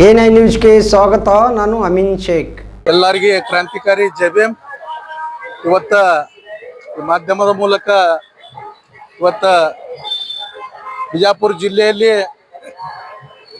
I ನ್ಯೂಸ್ಗೆ ಸ್ವಾಗತ, ನಾನು ಅಮೀನ್ ಶೇಖ್. ಎಲ್ಲರಿಗೆ ಕ್ರಾಂತಿಕಾರಿ ಜಬೇಮ್ ಇವತ್ತ ಮಾಧ್ಯಮದ ಮೂಲಕ ಇವತ್ತ ಬಿಜಾಪುರ ಜಿಲ್ಲೆಯಲ್ಲಿ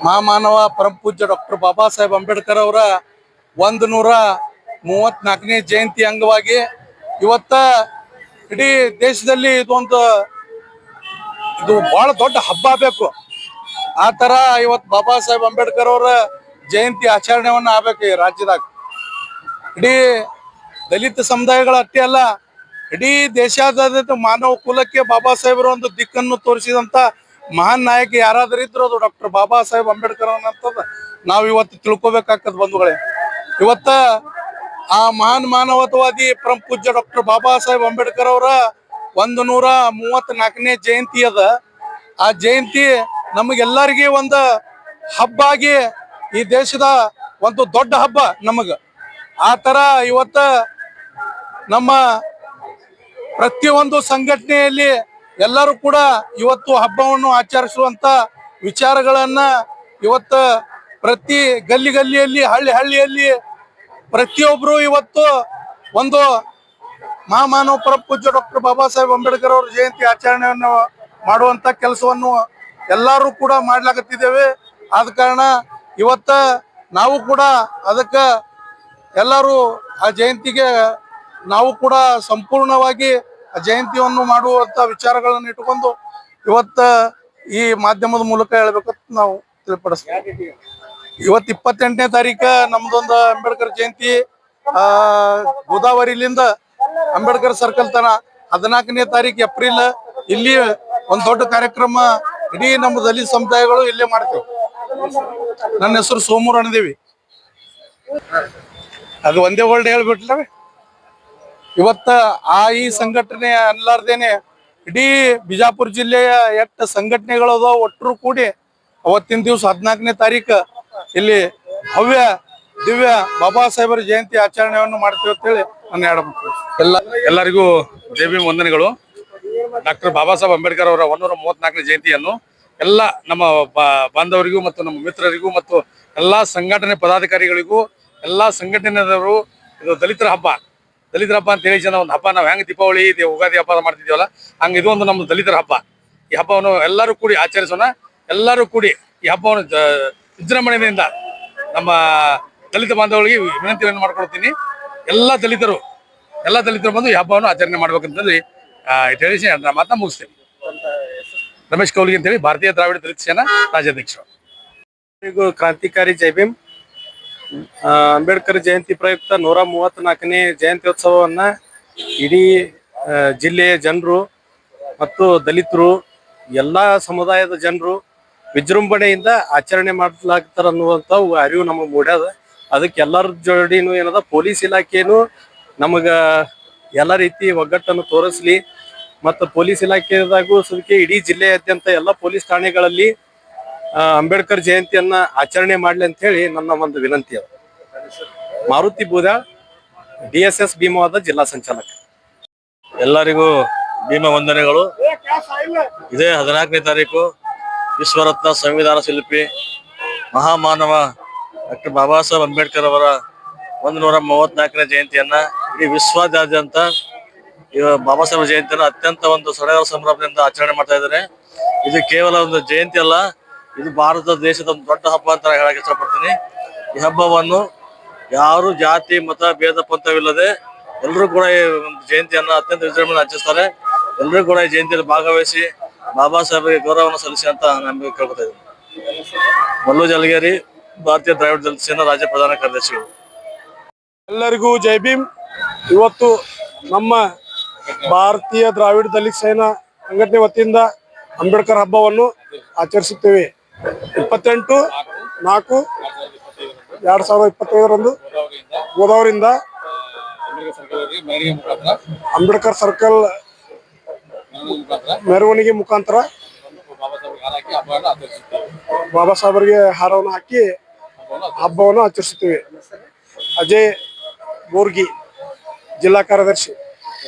ಮಹಾಮಾನವ ಪರಮಪೂಜ್ಯ ಡಾಕ್ಟರ್ ಬಾಬಾ ಸಾಹೇಬ್ ಅಂಬೇಡ್ಕರ್ ಅವರ ಒಂದು ನೂರ ಮೂವತ್ನಾಲ್ಕನೇ ಜಯಂತಿ ಅಂಗವಾಗಿ ಇವತ್ತ ಇಡೀ ದೇಶದಲ್ಲಿ ಇದೊಂದು ಇದು ಬಹಳ ದೊಡ್ಡ ಹಬ್ಬ ಬೇಕು ಆ ತರ ಇವತ್ ಬಾಬಾ ಸಾಹೇಬ್ ಅಂಬೇಡ್ಕರ್ ಅವರ ಜಯಂತಿ ಆಚರಣೆವನ್ನ ಆಗ್ಬೇಕು ಈ ರಾಜ್ಯದಾಗ. ಇಡೀ ದಲಿತ ಸಮುದಾಯಗಳ ಅಷ್ಟೇ ಅಲ್ಲ, ಇಡೀ ದೇಶಾದ್ಯಂತ ಮಾನವ ಕುಲಕ್ಕೆ ಬಾಬಾ ಸಾಹೇಬರ ಒಂದು ದಿಕ್ಕನ್ನು ತೋರಿಸಿದಂತ ಮಹಾನ್ ನಾಯಕ ಯಾರಾದ್ರೂ ಇದ್ರು ಅದು ಡಾಕ್ಟರ್ ಬಾಬಾ ಸಾಹೇಬ್ ಅಂಬೇಡ್ಕರ್ ಅನ್ನಂತದ ನಾವು ಇವತ್ತು ತಿಳ್ಕೊಬೇಕಾಗ್ತದ ಬಂಧುಗಳೇ. ಇವತ್ತ ಆ ಮಹಾನ್ ಮಾನವತವಾದಿ ಪರಂ ಪೂಜ್ಯ ಡಾಕ್ಟರ್ ಬಾಬಾ ಸಾಹೇಬ್ ಅಂಬೇಡ್ಕರ್ ಅವರ ಒಂದು ನೂರ ಮೂವತ್ತ್ ನಾಲ್ಕನೇ ಜಯಂತಿ ಅದ. ಆ ಜಯಂತಿ ನಮಗೆಲ್ಲರಿಗೆ ಒಂದು ಹಬ್ಬ ಆಗಿ ಈ ದೇಶದ ಒಂದು ದೊಡ್ಡ ಹಬ್ಬ ನಮಗೆ. ಆ ಥರ ಇವತ್ತ ನಮ್ಮ ಪ್ರತಿಯೊಂದು ಸಂಘಟನೆಯಲ್ಲಿ ಎಲ್ಲರೂ ಕೂಡ ಇವತ್ತು ಹಬ್ಬವನ್ನು ಆಚರಿಸುವಂತ ವಿಚಾರಗಳನ್ನು ಇವತ್ತು ಪ್ರತಿ ಗಲ್ಲಿ ಗಲ್ಲಿಯಲ್ಲಿ, ಹಳ್ಳಿ ಹಳ್ಳಿಯಲ್ಲಿ ಪ್ರತಿಯೊಬ್ಬರು ಇವತ್ತು ಒಂದು ಮಹಾಮಾನವ ಪರಪೂಜ್ಯ ಡಾಕ್ಟರ್ ಬಾಬಾ ಸಾಹೇಬ್ ಅಂಬೇಡ್ಕರ್ ಅವರ ಜಯಂತಿ ಆಚರಣೆಯನ್ನು ಮಾಡುವಂತ ಕೆಲಸವನ್ನು ಎಲ್ಲರೂ ಕೂಡ ಮಾಡ್ಲಾಕತ್ತಿದ್ದೇವೆ. ಆದ ಕಾರಣ ಇವತ್ತ ನಾವು ಕೂಡ ಅದಕ್ಕ ಎಲ್ಲರೂ ಆ ಜಯಂತಿಗೆ ನಾವು ಕೂಡ ಸಂಪೂರ್ಣವಾಗಿ ಆ ಜಯಂತಿಯನ್ನು ಮಾಡುವಂತ ವಿಚಾರಗಳನ್ನು ಇಟ್ಕೊಂಡು ಇವತ್ತ ಈ ಮಾಧ್ಯಮದ ಮೂಲಕ ಹೇಳ್ಬೇಕಂತ ನಾವು ತಿಳಿಪಡಿಸ್ತೀವಿ. ಇವತ್ತು ಇಪ್ಪತ್ತೆಂಟನೇ ತಾರೀಕ ನಮ್ದೊಂದು ಅಂಬೇಡ್ಕರ್ ಜಯಂತಿ. ಆ, ಗೋದಾವರಿಲಿಂದ ಅಂಬೇಡ್ಕರ್ ಸರ್ಕಲ್ ತನ ಹದಿನಾಲ್ಕನೇ ತಾರೀಕು ಏಪ್ರಿಲ್. ಇಲ್ಲಿ ಒಂದ್ ದೊಡ್ಡ ಕಾರ್ಯಕ್ರಮ ಇಡೀ ನಮ್ಮ ದಲಿತ ಸಮುದಾಯಗಳು ಇಲ್ಲೇ ಮಾಡ್ತೇವೆ. ನನ್ನ ಹೆಸರು ಸೋಮು ರಣದೇವಿ ಅದು ಒಂದೇ ವರ್ಲ್ಡ್ ಹೇಳ್ಬಿಟ್ಲವೆ ಇವತ್ತ ಆ ಈ ಸಂಘಟನೆ ಅನ್ಲಾರ್ದೇನೆ ಇಡೀ ಬಿಜಾಪುರ ಜಿಲ್ಲೆಯ ಎಷ್ಟು ಸಂಘಟನೆಗಳು ಅದಾವ ಒಟ್ಟರು ಕೂಡಿ ಅವತ್ತಿನ ದಿವಸ ಹದಿನಾಲ್ಕನೇ ತಾರೀಕು ಇಲ್ಲಿ ಭವ್ಯ, ದಿವ್ಯ ಬಾಬಾ ಸಾಹೇಬರ ಜಯಂತಿ ಆಚರಣೆಯನ್ನು ಮಾಡ್ತೀವಿ ಅಂತೇಳಿ ನನ್ನ ಎರಡು ಎಲ್ಲ ಎಲ್ಲರಿಗೂ ದೇವಿ ವಂದನೆಗಳು. ಡಾಕ್ಟರ್ ಬಾಬಾ ಸಾಹೇಬ್ ಅಂಬೇಡ್ಕರ್ ಅವರ ಒಂದೂರ ಮೂವತ್ನಾಲ್ಕನೇ ಜಯಂತಿಯನ್ನು ಎಲ್ಲ ನಮ್ಮ ಬಾಂಧವರಿಗೂ ಮತ್ತು ನಮ್ಮ ಮಿತ್ರರಿಗೂ ಮತ್ತು ಎಲ್ಲಾ ಸಂಘಟನೆ ಪದಾಧಿಕಾರಿಗಳಿಗೂ, ಎಲ್ಲಾ ಸಂಘಟನೆದವರು ಇದು ದಲಿತರ ಹಬ್ಬ. ದಲಿತರ ಹಬ್ಬ ಅಂತ ಹೇಳಿ ಜನ ಒಂದು ಹಬ್ಬ, ನಾವು ಹೆಂಗೆ ದೀಪಾವಳಿ ಯುಗಾದಿ ಹಬ್ಬ ಮಾಡ್ತಿದ್ದೀವಲ್ಲ ಹಂಗ ಇದು ಒಂದು ನಮ್ಮ ದಲಿತರ ಹಬ್ಬ. ಈ ಹಬ್ಬವನ್ನು ಎಲ್ಲರೂ ಕೂಡಿ ಆಚರಿಸೋಣ. ಎಲ್ಲರೂ ಕೂಡಿ ಈ ಹಬ್ಬವನ್ನು ವಿಜೃಂಭಣೆಯಿಂದ ನಮ್ಮ ದಲಿತ ಬಾಂಧವರಿಗೆ ವಿನಂತಿಯನ್ನು ಮಾಡ್ಕೊಳ್ತೀನಿ ಎಲ್ಲ ದಲಿತರು ಎಲ್ಲ ದಲಿತರು ಬಂದು ಈ ಹಬ್ಬವನ್ನು ಆಚರಣೆ ಮಾಡ್ಬೇಕಂತಂದ್ರೆ ಆ, ಹೇಳಿ ನನ್ನ ಮಾತನ್ನ ಮುಗಿಸ್ತೇನೆ. ರಮೇಶ್ ಅಂತ ಅಂತೇಳಿ ಭಾರತೀಯ ದ್ರಾವಿಡ ದಲಿತ ಸೇನಾ ರಾಜ್ಯಾಧ್ಯಕ್ಷರು. ಕ್ರಾಂತಿಕಾರಿ ಜೈಭೀಮ್ ಅಂಬೇಡ್ಕರ್ ಜಯಂತಿ ಪ್ರಯುಕ್ತ ನೂರ ಜಯಂತಿ ಉತ್ಸವವನ್ನ ಇಡೀ ಜಿಲ್ಲೆಯ ಜನರು ಮತ್ತು ದಲಿತರು ಎಲ್ಲಾ ಸಮುದಾಯದ ಜನರು ವಿಜೃಂಭಣೆಯಿಂದ ಆಚರಣೆ ಮಾಡ್ಲಾಗ್ತಾರ ಅನ್ನುವಂತ ಅರಿವು ನಮಗೆ ಮೂಡ್ಯದ. ಅದಕ್ಕೆ ಎಲ್ಲರ ಜೋಡಿನೂ ಏನದ ಪೊಲೀಸ್ ಇಲಾಖೆನು ನಮಗ ಎಲ್ಲ ರೀತಿ ಒಗ್ಗಟ್ಟನ್ನು ತೋರಿಸ್ಲಿ. ಮತ್ತು ಪೊಲೀಸ್ ಇಲಾಖೆದಾಗೂ ಸದಕ್ಕೆ ಇಡೀ ಜಿಲ್ಲೆಯಾದ್ಯಂತ ಎಲ್ಲ ಪೊಲೀಸ್ ಠಾಣೆಗಳಲ್ಲಿ ಅಂಬೇಡ್ಕರ್ ಜಯಂತಿಯನ್ನ ಆಚರಣೆ ಮಾಡಲಿ ಅಂತ ಹೇಳಿ ನನ್ನ ಒಂದು ವಿನಂತಿ ಅದು. Maruti ಬೂದ D S S Bhimavada ಜಿಲ್ಲಾ ಸಂಚಾಲಕ. ಎಲ್ಲರಿಗೂ ಭೀಮ ವಂದನೆಗಳು. ಇದೇ ಹದಿನಾಲ್ಕನೇ ತಾರೀಕು, ವಿಶ್ವರತ್ನ ಸಂವಿಧಾನ ಶಿಲ್ಪಿ ಮಹಾಮಾನವ ಡಾಕ್ಟರ್ ಬಾಬಾ ಸಾಹೇಬ್ ಅಂಬೇಡ್ಕರ್ ಅವರ ಒಂದು ನೂರ ಮೂವತ್ನಾಲ್ಕನೇ ಜಯಂತಿಯನ್ನ ಇಡೀ ವಿಶ್ವಾದ್ಯಂತ ಈ ಬಾಬಾ ಸಾಹೇಬ್ ಜಯಂತಿಯನ್ನು ಅತ್ಯಂತ ಒಂದು ಸಡಗರ ಸಂಭ್ರಮದಿಂದ ಆಚರಣೆ ಮಾಡ್ತಾ ಇದ್ದಾರೆ. ಇದು ಕೇವಲ ಒಂದು ಜಯಂತಿ ಅಲ್ಲ, ಇದು ಭಾರತ ದೇಶದ ಒಂದು ದೊಡ್ಡ ಹಬ್ಬ ಅಂತ ಹೇಳಕ್ ಇಷ್ಟಪಡ್ತೀನಿ. ಈ ಹಬ್ಬವನ್ನು ಯಾರು ಜಾತಿ, ಮತ, ಭೇದ, ಪಂಥವಿಲ್ಲದೆ ಎಲ್ಲರೂ ಕೂಡ ಈ ಒಂದು ಜಯಂತಿಯನ್ನು ಅತ್ಯಂತ ವಿಜೃಂಭಣೆ ಆಚರಿಸ್ತಾರೆ. ಎಲ್ಲರೂ ಕೂಡ ಈ ಜಯಂತಿಯಲ್ಲಿ ಭಾಗವಹಿಸಿ ಬಾಬಾ ಸಾಹೇಬ್ಗೆ ಗೌರವವನ್ನು ಸಲ್ಲಿಸಿ ಅಂತ ನಮಗೆ ಕೇಳ್ಕೊತಾ ಇದ್ದೀನಿ. ಮಲ್ಲು ಜಲಗೇರಿ, ಭಾರತೀಯ ದ್ರಾವಿಡ ದಲಿತ ಸೇನಾ ರಾಜ್ಯ ಪ್ರಧಾನ ಕಾರ್ಯದರ್ಶಿಗಳು. ಎಲ್ಲರಿಗೂ ಜೈ ಭೀಮ್. ಇವತ್ತು ನಮ್ಮ ಭಾರತೀಯ ದ್ರಾವಿಡ ದಲಿತ ಸೇನಾ ಸಂಘಟನೆ ವತಿಯಿಂದ ಅಂಬೇಡ್ಕರ್ ಹಬ್ಬವನ್ನು ಆಚರಿಸುತ್ತೇವೆ. ಇಪ್ಪತ್ತೆಂಟು, ನಾಲ್ಕು, ಎರಡ್ ಸಾವಿರದ ಇಪ್ಪತ್ತೈದರಂದು ಗೋದಾವರಿಯಿಂದ ಅಂಬೇಡ್ಕರ್ ಸರ್ಕಲ್ ಮೆರವಣಿಗೆ ಮುಖಾಂತರ ಬಾಬಾ ಸಾಹೇಬರಿಗೆ ಹಾರವನ್ನು ಹಾಕಿ ಹಬ್ಬವನ್ನು ಆಚರಿಸುತ್ತೇವೆ. ಅಜಯ್ ಬೋರ್ಗಿ, ಜಿಲ್ಲಾ ಕಾರ್ಯದರ್ಶಿ.